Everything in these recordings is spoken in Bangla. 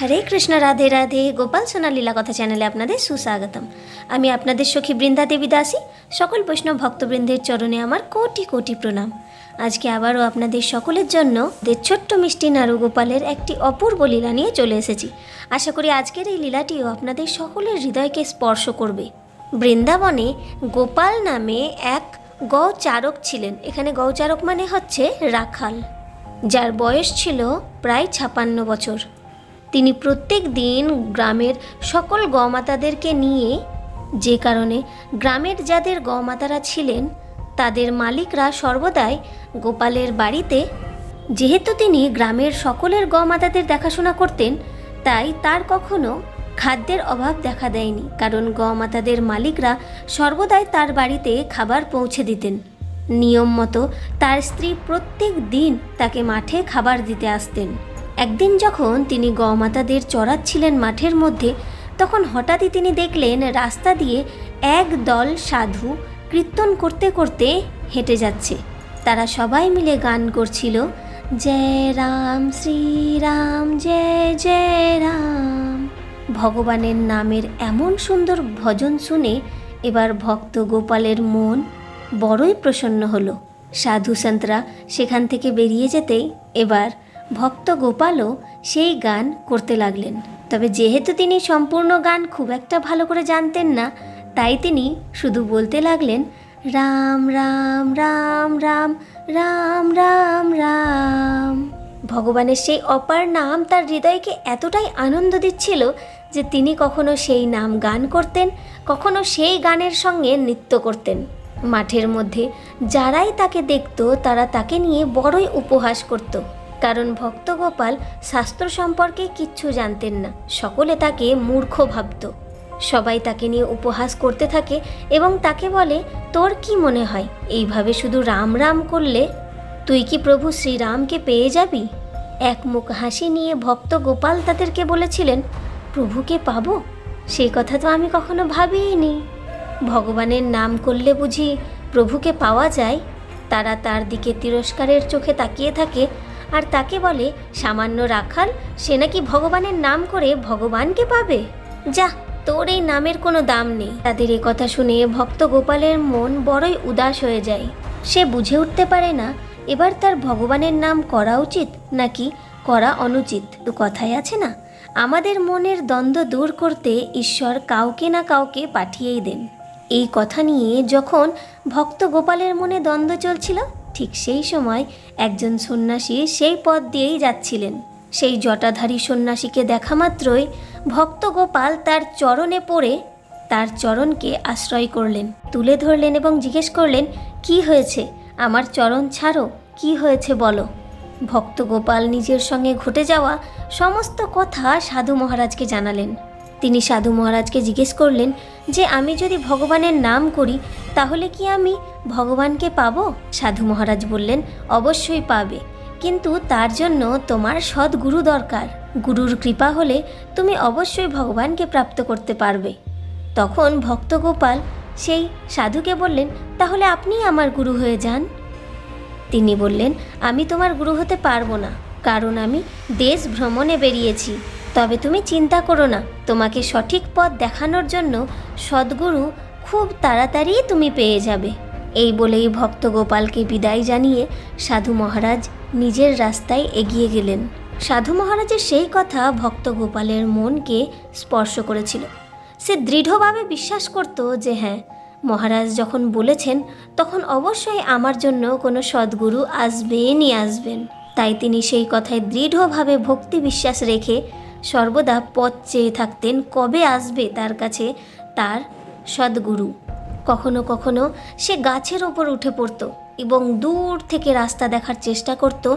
হরে কৃষ্ণ, রাধে রাধে। গোপাল সোনা লীলা কথা চ্যানেলে আপনাদের সুস্বাগতম। আমি আপনাদের সখী বৃন্দা দেবী দাসী। সকল বৈষ্ণব ভক্তবৃন্দের চরণে আমার কোটি কোটি প্রণাম। আজকে আবারও আপনাদের সকলের জন্য ছোট্ট মিষ্টি নারু গোপালের একটি অপূর্ব লীলা নিয়ে চলে এসেছি। আশা করি আজকের এই লীলাটিও আপনাদের সকলের হৃদয়কে স্পর্শ করবে। বৃন্দাবনে গোপাল নামে এক গৌচারক ছিলেন। এখানে গৌচারক মানে হচ্ছে রাখাল, যার বয়স ছিল প্রায় ছাপান্ন বছর। তিনি প্রত্যেক দিন গ্রামের সকল গমাতাদেরকে নিয়ে, যে কারণে গ্রামের যাদের গমাতারা ছিলেন, তাদের মালিকরা সর্বদাই গোপালের বাড়িতে। যেহেতু তিনি গ্রামের সকলের গমাতাদের দেখাশোনা করতেন, তাই তার কখনো খাদ্যের অভাব দেখা দেয়নি, কারণ গমাতাদের মালিকরা সর্বদাই তার বাড়িতে খাবার পৌঁছে দিতেন। নিয়ম মতো তার স্ত্রী প্রত্যেক দিন তাকে মাঠে খাবার দিতে আসতেন। একদিন যখন তিনি গমাতাদের চড়াচ্ছিলেন মাঠের মধ্যে, তখন হঠাৎই তিনি দেখলেন রাস্তা দিয়ে এক দল সাধু কীর্তন করতে করতে হেঁটে যাচ্ছে। তারা সবাই মিলে গান করছিল, জয় রাম শ্রীরাম জয় জয় রাম। ভগবানের নামের এমন সুন্দর ভজন শুনে এবার ভক্ত গোপালের মন বড়ই প্রসন্ন হলো। সাধু সন্তরা সেখান থেকে বেরিয়ে যেতেই এবার ভক্ত গোপালও সেই গান করতে লাগলেন। তবে যেহেতু তিনি সম্পূর্ণ গান খুব একটা ভালো করে জানতেন না, তাই তিনি শুধু বলতে লাগলেন, রাম রাম রাম রাম রাম রাম রাম। ভগবানের সেই অপার নাম তার হৃদয়কে এতটাই আনন্দ দিচ্ছিল যে তিনি কখনো সেই নাম গান করতেন, কখনো সেই গানের সঙ্গে নৃত্য করতেন। মাঠের মধ্যে যারাই তাকে দেখত, তারা তাকে নিয়ে বড়ই উপহাস করত। কারণ ভক্তগোপাল শাস্ত্র সম্পর্কে কিচ্ছু জানতেন না। সকলে তাকে মূর্খ ভাবত। সবাই তাকে নিয়ে উপহাস করতে থাকে এবং তাকে বলে, তোর কি মনে হয়? এইভাবে শুধু রাম রাম করলে তুই কি প্রভু শ্রীরামকে পেয়ে যাবি? এক মুখ হাসি নিয়ে ভক্ত গোপাল তাদেরকে বলেছিলেন, প্রভুকে পাবো? সেই কথা তো আমি কখনো ভাবিনি ভগবানের নাম করলে বুঝি প্রভুকে পাওয়া যায়? তারা তার দিকে তিরস্কারের চোখে তাকিয়ে থাকে আর তাকে বলে, সামান্য রাখাল, সে নাকি ভগবানের নাম করে ভগবানকে পাবে? যা, তোর এই নামের কোনো দাম নেই। তাদের এ কথা শুনে ভক্ত গোপালের মন বড়ই উদাস হয়ে যায়। সে বুঝে উঠতে পারে না, এবার তার ভগবানের নাম করা উচিত নাকি করা অনুচিত? তো কথাই আছে না? আমাদের মনের দ্বন্দ্ব দূর করতে ঈশ্বর কাউকে না কাউকে পাঠিয়েই দেন। এই কথা নিয়ে যখন ভক্ত গোপালের মনে দ্বন্দ্ব চলছিল ঠিক সেই সময় একজন সন্ন্যাসী সেই পথ দিয়েই যাচ্ছিলেন। সেই জটাধারী সন্ন্যাসীকে দেখা মাত্রই ভক্ত গোপাল তার চরণে পড়ে তার চরণকে আশ্রয় করলেন, তুলে ধরলেন এবং জিজ্ঞেস করলেন, কি হয়েছে? আমার চরণ ছাড়ো, কি হয়েছে বলো? ভক্ত গোপাল নিজের সঙ্গে ঘটে যাওয়া সমস্ত কথা সাধু মহারাজকে জানালেন। তিনি সাধু মহারাজকে জিজ্ঞেস করলেন যে, আমি যদি ভগবানের নাম করি, তাহলে কি আমি ভগবানকে পাব? সাধু মহারাজ বললেন, অবশ্যই পাবে। কিন্তু তার জন্য তোমার সৎ গুরু দরকার। গুরুর কৃপা হলে তুমি অবশ্যই ভগবানকে প্রাপ্ত করতে পারবে। তখন ভক্ত গোপাল সেই সাধুকে বললেন, তাহলে আপনি আমার গুরু হয়ে যান। তিনি বললেন, আমি তোমার গুরু হতে পারব না, কারণ আমি দেশ ভ্রমণে বেরিয়েছি। তবে তুমি চিন্তা করো না, তোমাকে সঠিক পথ দেখানোর জন্য সদ্গুরু খুব তাড়াতাড়ি তুমি পেয়ে যাবে। এই বলেই ভক্ত গোপালকে বিদায় জানিয়ে সাধু মহারাজ নিজের রাস্তায় এগিয়ে গেলেন। সাধু মহারাজের সেই কথা ভক্ত গোপালের মনকে স্পর্শ করেছিল। সে দৃঢ়ভাবে বিশ্বাস করত যে হ্যাঁ মহারাজ যখন বলেছেন, তখন অবশ্যই আমার জন্য কোনো সদ্গুরু আসবেনই আসবেন। তাই তিনি সেই কথায় দৃঢ়ভাবে ভক্তি বিশ্বাস রেখে সর্বদা পথ চেয়ে থাকতেন কবে আসবে তার কাছে তার সদ্গুরু। কখনো কখনো সে গাছের ওপর উঠে পড়তো এবং দূর থেকে রাস্তা দেখার চেষ্টা করত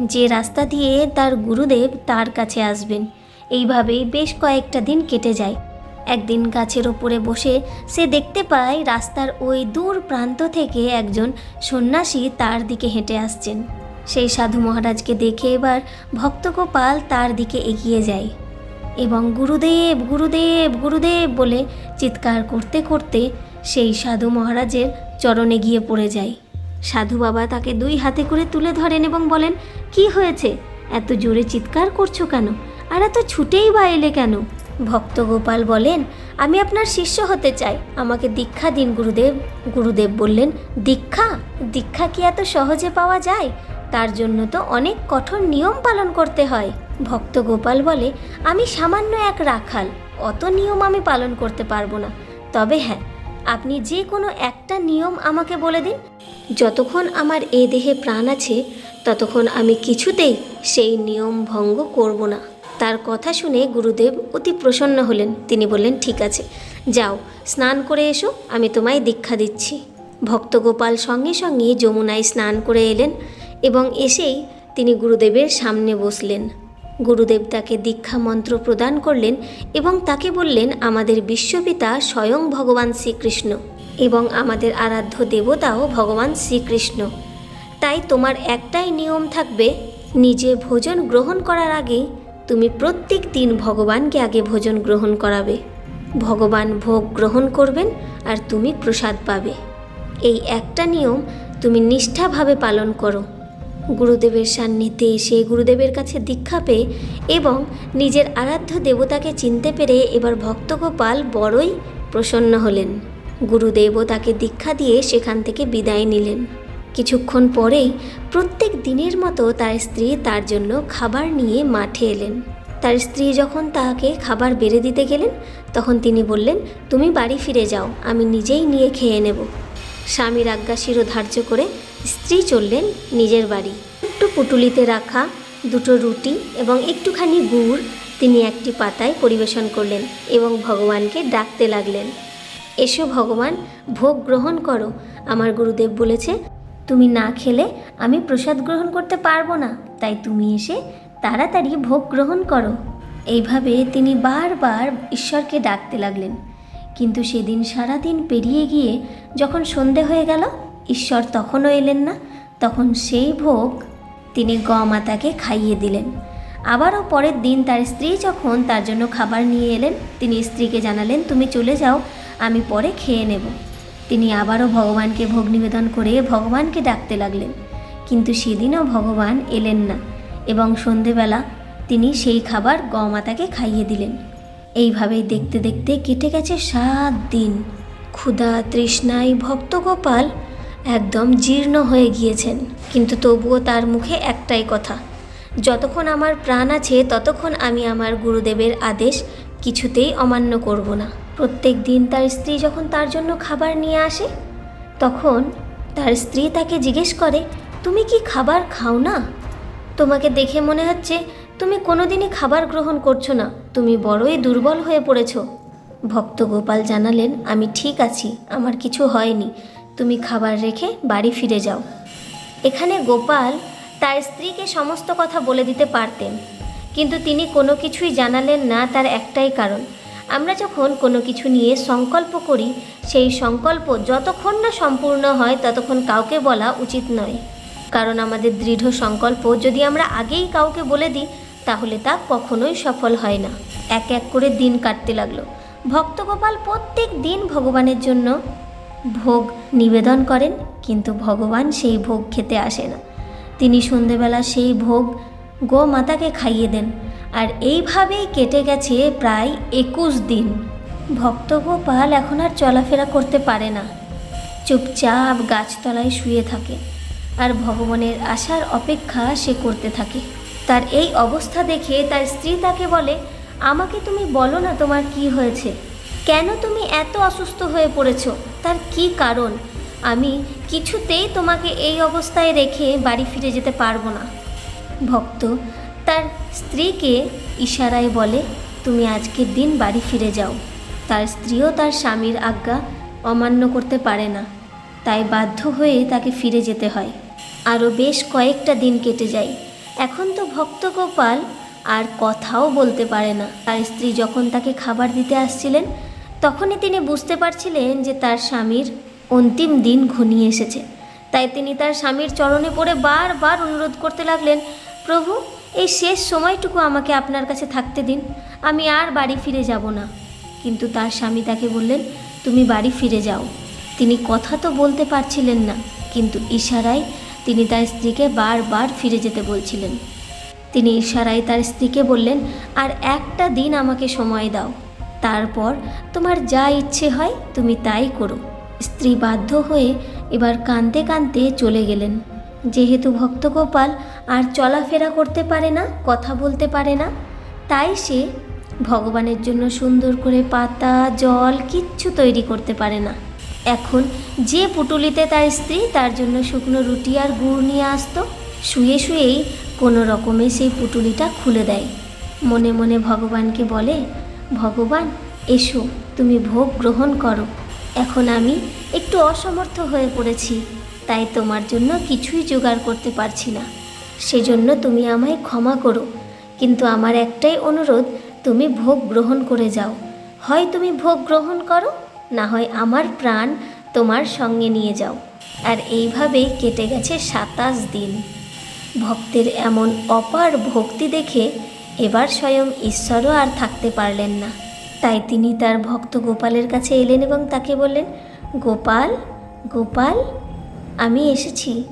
যে রাস্তা দিয়ে তার গুরুদেব তার কাছে আসবেন। এইভাবেই বেশ কয়েকটা দিন কেটে যায়। একদিন গাছের ওপরে বসে সে দেখতে পায় রাস্তার ওই দূর প্রান্ত থেকে একজন সন্ন্যাসী তার দিকে হেঁটে আসছেন। সেই সাধু মহারাজকে দেখে এবার ভক্তগোপাল তার দিকে এগিয়ে যায় এবং গুরুদেব গুরুদেব গুরুদেব বলে চিৎকার করতে করতে সেই সাধু মহারাজের চরণে গিয়ে পড়ে যায়। সাধু বাবা তাকে দুই হাতে করে তুলে ধরেন এবং বলেন, কি হয়েছে? এত জোরে চিৎকার করছ কেন? আর এত ছুটেই বা এলে কেন? ভক্ত গোপাল বলেন, আমি আপনার শিষ্য হতে চাই। আমাকে দীক্ষা দিন, গুরুদেব। গুরুদেব বললেন, দীক্ষা? দীক্ষা কি এত সহজে পাওয়া যায়? তার জন্য তো অনেক কঠোর নিয়ম পালন করতে হয়। ভক্ত গোপাল বলে, আমি সামান্য এক রাখাল, অত নিয়ম আমি পালন করতে পারব না। তবে হ্যাঁ আপনি যে কোনো একটা নিয়ম আমাকে বলে দিন। যতক্ষণ আমার এ দেহে প্রাণ আছে, ততক্ষণ আমি কিছুতেই সেই নিয়ম ভঙ্গ করব না। তার কথা শুনে গুরুদেব অতি প্রসন্ন হলেন। তিনি বললেন, ঠিক আছে, যাও, স্নান করে এসো, আমি তোমায় দীক্ষা দিচ্ছি। ভক্তগোপাল সঙ্গে সঙ্গে যমুনায় স্নান করে এলেন। এবং এসেই তিনি গুরুদেবের সামনে বসলেন। গুরুদেব তাকে দীক্ষা মন্ত্র প্রদান করলেন এবং তাকে বললেন, আমাদের বিশ্বপিতা স্বয়ং ভগবান শ্রীকৃষ্ণ এবং আমাদের আরাধ্য দেবতাও ভগবান শ্রীকৃষ্ণ। তাই তোমার একটাই নিয়ম থাকবে, নিজে ভোজন গ্রহণ করার আগেই তুমি প্রত্যেক দিন ভগবানকে আগে ভোজন গ্রহণ করাবে। ভগবান ভোগ গ্রহণ করবেন আর তুমি প্রসাদ পাবে। এই একটা নিয়ম তুমি নিষ্ঠাভাবে পালন করো। গুরুদেবের সান্নিধ্যে এসে গুরুদেবের কাছে দীক্ষা পেয়ে এবং নিজের আরাধ্য দেবতাকে চিনতে পেরে এবার ভক্তগোপাল বড়ই প্রসন্ন হলেন। গুরুদেবও তাকে দীক্ষা দিয়ে সেখান থেকে বিদায় নিলেন। কিছুক্ষণ পরেই প্রত্যেক দিনের মতো তার স্ত্রী তার জন্য খাবার নিয়ে মাঠে এলেন। তার স্ত্রী যখন তাকে খাবার বেড়ে দিতে গেলেন, তখন তিনি বললেন, তুমি বাড়ি ফিরে যাও, আমি নিজেই নিয়ে খেয়ে নেব। স্বামীর আজ্ঞা শিরোধার্য করে স্ত্রী চললেন নিজের বাড়ি। একটু পুটুলিতে রাখা, দুটো রুটি এবং একটুখানি গুড় তিনি একটি পাতায় পরিবেশন করলেন এবং ভগবানকে ডাকতে লাগলেন। এসো ভগবান, ভোগ গ্রহণ করো। আমার গুরুদেব বলেছে, তুমি না খেলে আমি প্রসাদ গ্রহণ করতে পারব না। তাই তুমি এসে তাড়াতাড়ি ভোগ গ্রহণ করো। এইভাবে তিনি বারবার ঈশ্বরকে ডাকতে লাগলেন। কিন্তু সেদিন সারাদিন পেরিয়ে গিয়ে যখন সন্ধে হয়ে গেল ঈশ্বর তখনও এলেন না, তখন সেই ভোগ তিনি গমাতাকে খাইয়ে দিলেন। আবারও পরের দিন তার স্ত্রী যখন তার জন্য খাবার নিয়ে এলেন, তিনি স্ত্রীকে জানালেন, তুমি চলে যাও, আমি পরে খেয়ে নেব। তিনি আবারও ভগবানকে ভোগ নিবেদন করে ভগবানকে ডাকতে লাগলেন। কিন্তু সেদিনও ভগবান এলেন না এবং সন্ধেবেলা তিনি সেই খাবার গমাতাকে খাইয়ে দিলেন। এইভাবেই দেখতে দেখতে কেটে গেছে সাত দিন। ক্ষুধা তৃষ্ণায় ভক্তগোপাল একদম জীর্ণ হয়ে গিয়েছেন। কিন্তু তবুও তার মুখে একটাই কথা, যতক্ষণ আমার প্রাণ আছে ততক্ষণ আমি আমার গুরুদেবের আদেশ কিছুতেই অমান্য করব না। প্রত্যেক দিন তার স্ত্রী যখন তার জন্য খাবার নিয়ে আসে, তখন তার স্ত্রী তাকে জিজ্ঞেস করে, তুমি কি খাবার খাও না? তোমাকে দেখে মনে হচ্ছে তুমি কোনোদিনই খাবার গ্রহণ করছ না, তুমি বড়ই দুর্বল হয়ে পড়েছ। ভক্ত গোপাল জানালেন, আমি ঠিক আছি, আমার কিছু হয়নি। তুমি খাবার রেখে বাড়ি ফিরে যাও। এখানে গোপাল তার স্ত্রীকে সমস্ত কথা বলে দিতে পারতেন, কিন্তু তিনি কোনো কিছুই জানালেন না তার একটাই কারণ। আমরা যখন কোনো কিছু নিয়ে সংকল্প করি, সেই সংকল্প যতক্ষণ না সম্পূর্ণ হয় ততক্ষণ কাউকে বলা উচিত নয়। কারণ আমাদের দৃঢ় সংকল্প যদি আমরা আগেই কাউকে বলে দিই, তাহলে তা কখনোই সফল হয় না। এক এক করে দিন কাটতে লাগল। ভক্তগোপাল প্রত্যেক দিন ভগবানের জন্য ভোগ নিবেদন করেন, কিন্তু ভগবান সেই ভোগ খেতে আসে না। তিনি সন্ধেবেলা সেই ভোগ গোমাতাকে খাইয়ে দেন, আর এইভাবেই কেটে গেছে প্রায় একুশ দিন। ভক্তগোপাল এখন আর চলাফেরা করতে পারে না। চুপচাপ গাছতলায় শুয়ে থাকে, আর ভগবানের আসার অপেক্ষা সে করতে থাকে। তার এই অবস্থা দেখে তার স্ত্রী তাকে বলে, আমাকে তুমি বলো না তোমার কি হয়েছে? কেন তুমি এত অসুস্থ হয়ে পড়েছো? তার কি কারণ? আমি কিছুতেই তোমাকে এই অবস্থায় রেখে বাড়ি ফিরে যেতে পারব না। ভক্ত, তার স্ত্রীকে ইশারায় বলে, তুমি আজকের দিন বাড়ি ফিরে যাও। তার স্ত্রীও তার স্বামীর আজ্ঞা অমান্য করতে পারে না। তাই বাধ্য হয়ে তাকে ফিরে যেতে হয়। আরও বেশ কয়েকটা দিন কেটে যায়। এখন তো ভক্ত গোপাল আর কথাও বলতে পারে না। তার স্ত্রী যখন তাকে খাবার দিতে আসছিলেন তখনই তিনি বুঝতে পারছিলেন যে তার স্বামীর অন্তিম দিন ঘনিয়ে এসেছে। তাই তিনি তার স্বামীর চরণে পড়ে বারবার অনুরোধ করতে লাগলেন, প্রভু, এই শেষ সময়টুকু আমাকে আপনার কাছে থাকতে দিন, আমি আর বাড়ি ফিরে যাব না। কিন্তু তার স্বামী তাকে বললেন, তুমি বাড়ি ফিরে যাও। তিনি কথা তো বলতে পারছিলেন না, কিন্তু ইশারায় তিনি তার স্ত্রীকে বারবার ফিরে যেতে বলছিলেন। তিনি ইশারায় তার স্ত্রীকে বললেন, আর একটা দিন আমাকে সময় দাও। তারপর তোমার যা ইচ্ছে হয় তুমি তাই করো। স্ত্রী বাধ্য হয়ে এবার কাঁদতে কাঁদতে চলে গেলেন। যেহেতু ভক্তগোপাল আর চলাফেরা করতে পারে না, কথা বলতে পারে না, তাই সে ভগবানের জন্য সুন্দর করে পাতা, জল কিচ্ছু তৈরি করতে পারে না। এখন যে পুটুলিতে তার স্ত্রী তার জন্য শুকনো রুটি আর গুড় নিয়ে আসতো, শুয়ে শুয়েই কোনো রকমে সেই পুটুলিটা খুলে দেয়। মনে মনে ভগবানকে বলে ভগবান, এসো, তুমি ভোগ গ্রহণ করো। এখন আমি একটু অসমর্থ হয়ে পড়েছি, তাই তোমার জন্য কিছুই জোগাড় করতে পারছি না। সেজন্য তুমি আমায় ক্ষমা করো, কিন্তু আমার একটাই অনুরোধ, তুমি ভোগ গ্রহণ করে যাও। হয় তুমি ভোগ গ্রহণ করো, না হয় আমার প্রাণ তোমার সঙ্গে নিয়ে যাও। আর এইভাবেই কেটে গেছে সাতাশ দিন। ভক্তের এমন অপার ভক্তি দেখে এবার স্বয়ং ঈশ্বরও আর থাকতে পারলেন না। তাই তিনি তার ভক্ত গোপালের কাছে এলেন এবং তাকে বললেন, গোপাল গোপাল, আমি এসেছি।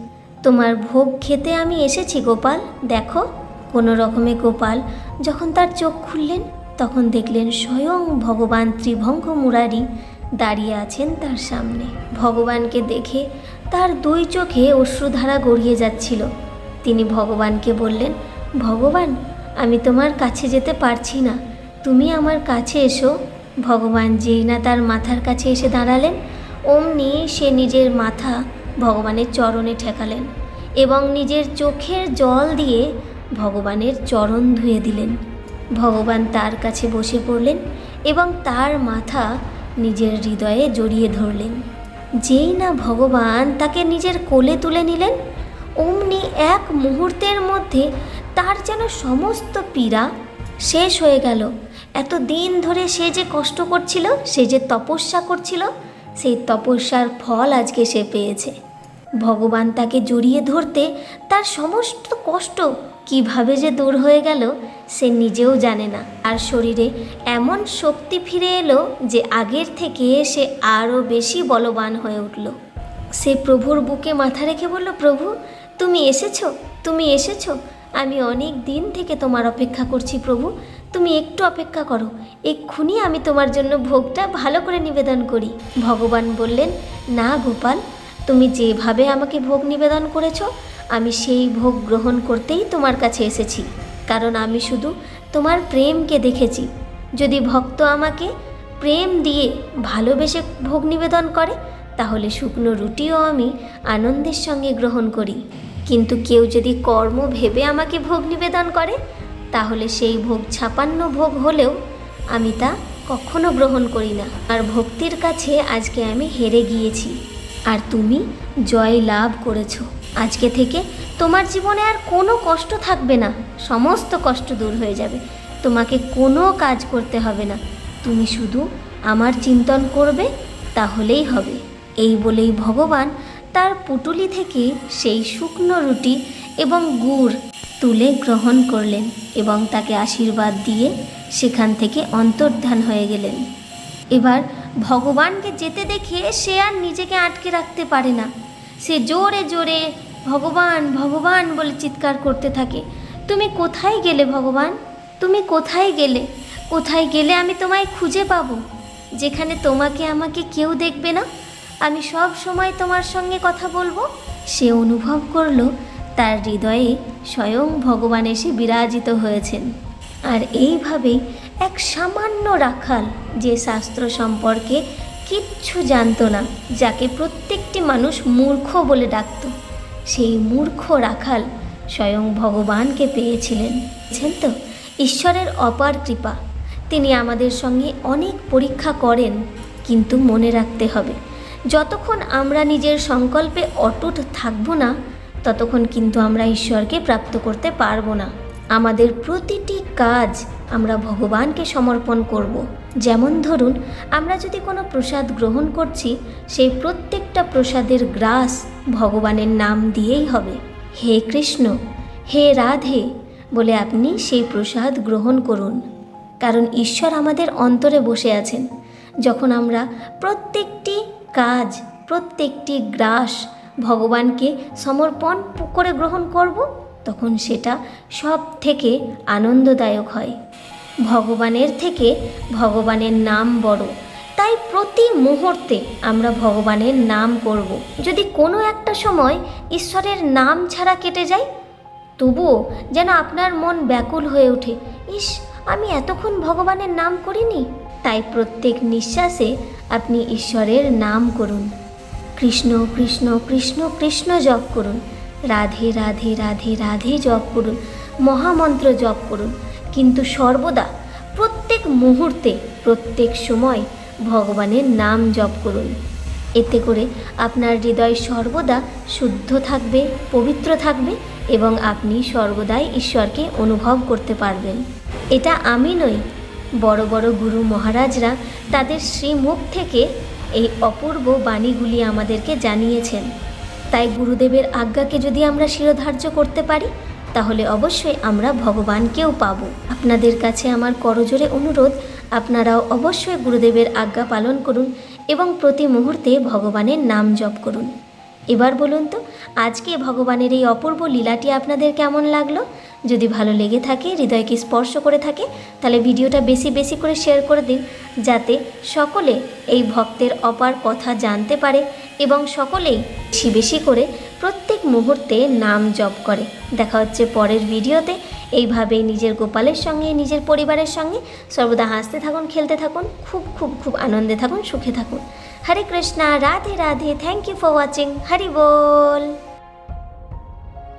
তোমার ভোগ খেতে আমি এসেছি, গোপাল। দেখো, কোনো রকমে গোপাল যখন তার চোখ খুললেন, তখন দেখলেন স্বয়ং ভগবান ত্রিভঙ্গ মুরারি দাঁড়িয়ে আছেন তার সামনে। ভগবানকে দেখে তার দুই চোখে অশ্রুধারা গড়িয়ে যাচ্ছিল। তিনি ভগবানকে বললেন, ভগবান আমি তোমার কাছে যেতে পারছি না। তুমি আমার কাছে এসো। ভগবান যেই না তার মাথার কাছে এসে দাঁড়ালেন, অমনি সে নিজের মাথা ভগবানের চরণে ঠেকালেন এবং নিজের চোখের জল দিয়ে ভগবানের চরণ ধুয়ে দিলেন। ভগবান তার কাছে বসে পড়লেন এবং তার মাথা নিজের হৃদয়ে জড়িয়ে ধরলেন। যেই না ভগবান তাকে নিজের কোলে তুলে নিলেন, অমনি এক মুহূর্তের মধ্যে তার যেন সমস্ত পীড়া শেষ হয়ে গেল। এত দিন ধরে সে যে কষ্ট করছিল, সে যে তপস্যা করছিল, সেই তপস্যার ফল আজকে সে পেয়েছে। ভগবান তাকে জড়িয়ে ধরতে তার সমস্ত কষ্ট কীভাবে যে দূর হয়ে গেল, সে নিজেও জানে না। আর শরীরে এমন শক্তি ফিরে এলো যে আগের থেকে সে আরও বেশি বলবান হয়ে উঠল। সে প্রভুর বুকে মাথা রেখে বলল, প্রভু, তুমি এসেছ? তুমি এসেছ? আমি অনেক দিন থেকে তোমার অপেক্ষা করছি প্রভু। তুমি একটু অপেক্ষা করো। এক্ষুনি আমি তোমার জন্য ভোগটা ভালো করে নিবেদন করি। ভগবান বললেন, না গোপাল, তুমি যেভাবে আমাকে ভোগ নিবেদন করেছ, আমি সেই ভোগ গ্রহণ করতেই তোমার কাছে এসেছি। কারণ আমি শুধু তোমার প্রেমকে দেখেছি। যদি ভক্ত আমাকে প্রেম দিয়ে ভালোবেসে ভোগ নিবেদন করে, তাহলে শুকনো রুটিও আমি আনন্দের সঙ্গে গ্রহণ করি। কিন্তু কেউ যদি কর্ম ভেবে আমাকে ভোগ নিবেদন করে, তাহলে সেই ভোগ ছাপান্ন ভোগ হলেও আমি তা কখনো গ্রহণ করি না। আর ভক্তির কাছে আজকে আমি হেরে গিয়েছি। আর তুমি জয় লাভ করেছ। আজকে থেকে তোমার জীবনে আর কোনো কষ্ট থাকবে না। সমস্ত কষ্ট দূর হয়ে যাবে। তোমাকে কোনো কাজ করতে হবে না। তুমি শুধু আমার চিন্তন করবে, তাহলেই হবে। এই বলেই ভগবান তার পুটুলি থেকে সেই শুকনো রুটি এবং গুড় তুলে গ্রহণ করলেন এবং তাকে আশীর্বাদ দিয়ে সেখান থেকে অন্তর্ধান হয়ে গেলেন। এবার ভগবানকে যেতে দেখে সে আর নিজেকে আটকে রাখতে পারে না। সে জোরে জোরে, ভগবান ভগবান বলে চিৎকার করতে থাকে। তুমি কোথায় গেলে ভগবান? তুমি কোথায় গেলে? কোথায় গেলে আমি তোমায় খুঁজে পাবো? যেখানে তোমাকে আমাকে কেউ দেখবে না? আমি সব সময় তোমার সঙ্গে কথা বলব। সে অনুভব করল, তার হৃদয়ে স্বয়ং ভগবান এসে বিরাজিত হয়েছেন। আর এইভাবেই এক সামান্য রাখাল যে শাস্ত্র সম্পর্কে কিচ্ছু জানতো না, যাকে প্রত্যেকটি মানুষ মূর্খ বলে ডাকত, সেই মূর্খ রাখাল স্বয়ং ভগবানকে পেয়েছিলেন। বুঝছেন তো? ঈশ্বরের অপার কৃপা। তিনি আমাদের সঙ্গে অনেক পরীক্ষা করেন, কিন্তু মনে রাখতে হবে যতক্ষণ আমরা নিজের সংকল্পে অটুট থাকব না, ততক্ষণ কিন্তু আমরা ঈশ্বরকে প্রাপ্ত করতে পারব না। আমাদের প্রতিটি কাজ আমরা ভগবানকে সমর্পণ করব। যেমন ধরুন, আমরা যদি কোনো প্রসাদ গ্রহণ করছি, সেই প্রত্যেকটা প্রসাদের গ্রাস ভগবানের নাম দিয়েই হবে। হে কৃষ্ণ, হে রাধে বলে আপনি সেই প্রসাদ গ্রহণ করুন। কারণ ঈশ্বর আমাদের অন্তরে বসে আছেন। যখন আমরা প্রত্যেকটি কাজ, প্রত্যেকটি গ্রাস ভগবানকে সমর্পণ করে গ্রহণ করব, তখন সেটা সব থেকে আনন্দদায়ক হয়। ভগবানের থেকে ভগবানের নাম বড়, তাই প্রতি মুহূর্তে আমরা ভগবানের নাম করব। যদি কোনো একটা সময় ঈশ্বরের নাম ছাড়া কেটে যায়, তবুও যেন আপনার মন ব্যাকুল হয়ে ওঠে। ইস, আমি এতক্ষণ ভগবানের নাম করিনি? তাই প্রত্যেক নিঃশ্বাসে আপনি ঈশ্বরের নাম করুন। কৃষ্ণ কৃষ্ণ কৃষ্ণ কৃষ্ণ জপ করুন। রাধে রাধে রাধে রাধে জপ করুন। মহামন্ত্র জপ করুন। কিন্তু সর্বদা প্রত্যেক মুহূর্তে, প্রত্যেক সময় ভগবানের নাম জপ করুন। এতে করে আপনার হৃদয় সর্বদা শুদ্ধ থাকবে, পবিত্র থাকবে এবং আপনি সর্বদাই ঈশ্বরকে অনুভব করতে পারবেন। এটা আমি নই বড় বড় গুরু মহারাজরা তাদের শ্রীমুখ থেকে এই অপূর্ব বাণীগুলি আমাদেরকে জানিয়েছেন। তাই গুরুদেবের আজ্ঞাকে যদি আমরা শিরোধার্য করতে পারি, তাহলে অবশ্যই আমরা ভগবানকেও পাব। আপনাদের কাছে আমার করজোরে অনুরোধ, আপনারাও অবশ্যই গুরুদেবের আজ্ঞা পালন করুন এবং প্রতি মুহূর্তে ভগবানের নাম জপ করুন। এবার বলুন তো, আজকে ভগবানের এই অপূর্ব লীলাটি আপনাদের কেমন লাগল? যদি ভালো লেগে থাকে, হৃদয়কে স্পর্শ করে থাকে, তাহলে ভিডিওটা বেশি বেশি করে শেয়ার করে দিন, যাতে সকলে এই ভক্তের অপার কথা জানতে পারে এবং সকলেই বেশি বেশি করে প্রত্যেক মুহূর্তে নাম জপ করে। দেখা হচ্ছে পরের ভিডিওতে। এইভাবেই নিজের গোপালের সঙ্গে, নিজের পরিবারের সঙ্গে সর্বদা হাসতে থাকুন, খেলতে থাকুন, খুব খুব খুব আনন্দে থাকুন, সুখে থাকুন। Hare Krishna, Radhe Radhe thank you for watching Hari ball.